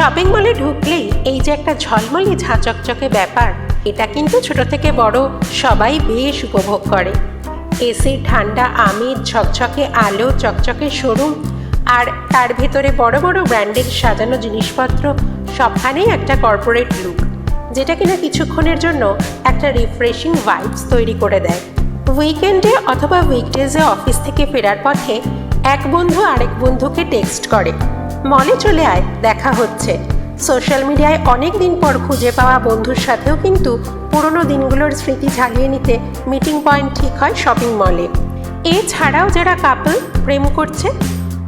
Shopping মলে ঢুকলেই এই যে একটা ঝলমলে ঝাঁচকচকে ব্যাপার, এটা কিন্তু ছোট থেকে বড়, সবাই বেশ উপভোগ করে। এসির ঠান্ডা আমির ঝকঝকে আলো, চকচকে শোরুম, আর তার ভেতরে বড় বড় ব্র্যান্ডের সাজানো জিনিসপত্র, সবখানেই একটা কর্পোরেট লুক, যেটা কিনা কিছুক্ষণের জন্য একটা রিফ্রেশিং ভাইবস তৈরি করে দেয়। উইকেন্ডে অথবা উইকডেজে অফিস থেকে ফেরার পথে এক বন্ধু আরেক বন্ধুকে টেক্সট করে। মলে চলে আয়, দেখা হচ্ছে। সোশ্যাল মিডিয়ায় অনেক দিন পর খুঁজে পাওয়া বন্ধুর সাথেও কিন্তু পুরনো দিনগুলোর স্মৃতি ঝালিয়ে নিতে মিটিং পয়েন্ট ঠিক হয় শপিং মলে এছাড়াও যারা কাপল প্রেম করছে,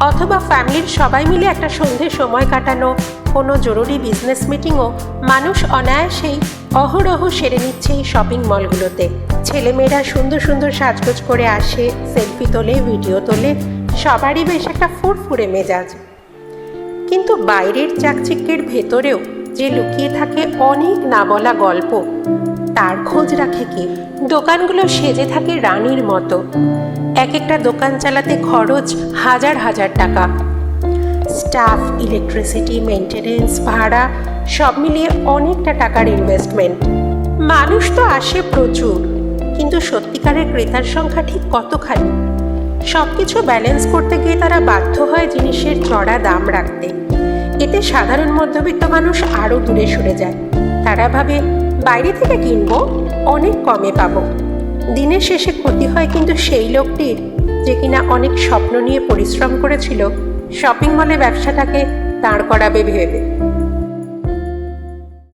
অথবা ফ্যামিলির সবাই মিলে একটা সন্ধে সময় কাটানো, কোনো জরুরি বিজনেস মিটিংও মানুষ অনায়াসেই অহরহ সেরে নিচ্ছে এই শপিং মলগুলোতে ছেলেমেয়েরা সুন্দর সুন্দর সাজগোজ করে আসে সেলফি তোলে ভিডিও তোলে, সবারই বেশ একটা ফুরফুরে মেজাজ। বাইরের চাকচিক্যের ভেতরেও যে লুকিয়ে থাকে অনেক না বলা গল্প, তার খোঁজ রাখে কে? দোকানগুলো সেজে থাকে রানীর মতো। এক একটা দোকান চালাতে খরচ হাজার হাজার টাকা। স্টাফ, ইলেকট্রিসিটি মেনটেনেন্স ভাড়া, সব মিলিয়ে অনেকটা টাকার ইনভেস্টমেন্ট। মানুষ তো আসে প্রচুর, কিন্তু সত্যিকারের ক্রেতার সংখ্যা ঠিক কতখানি? সব কিছু ব্যালেন্স করতে গিয়ে তারা বাধ্য হয় জিনিসের চড়া দাম রাখতে। এতে সাধারণ মধ্যবিত্ত মানুষ আরও দূরে সরে যায়। তারা ভাবে, বাইরে থেকে কিনবো, অনেক কমে পাব। দিনের শেষে ক্ষতি হয় কিন্তু সেই লোকটির, যে কিনা অনেক স্বপ্ন নিয়ে পরিশ্রম করেছিল। শপিং মলে ব্যবসাটাকে দাঁড় করাবে ভেবে।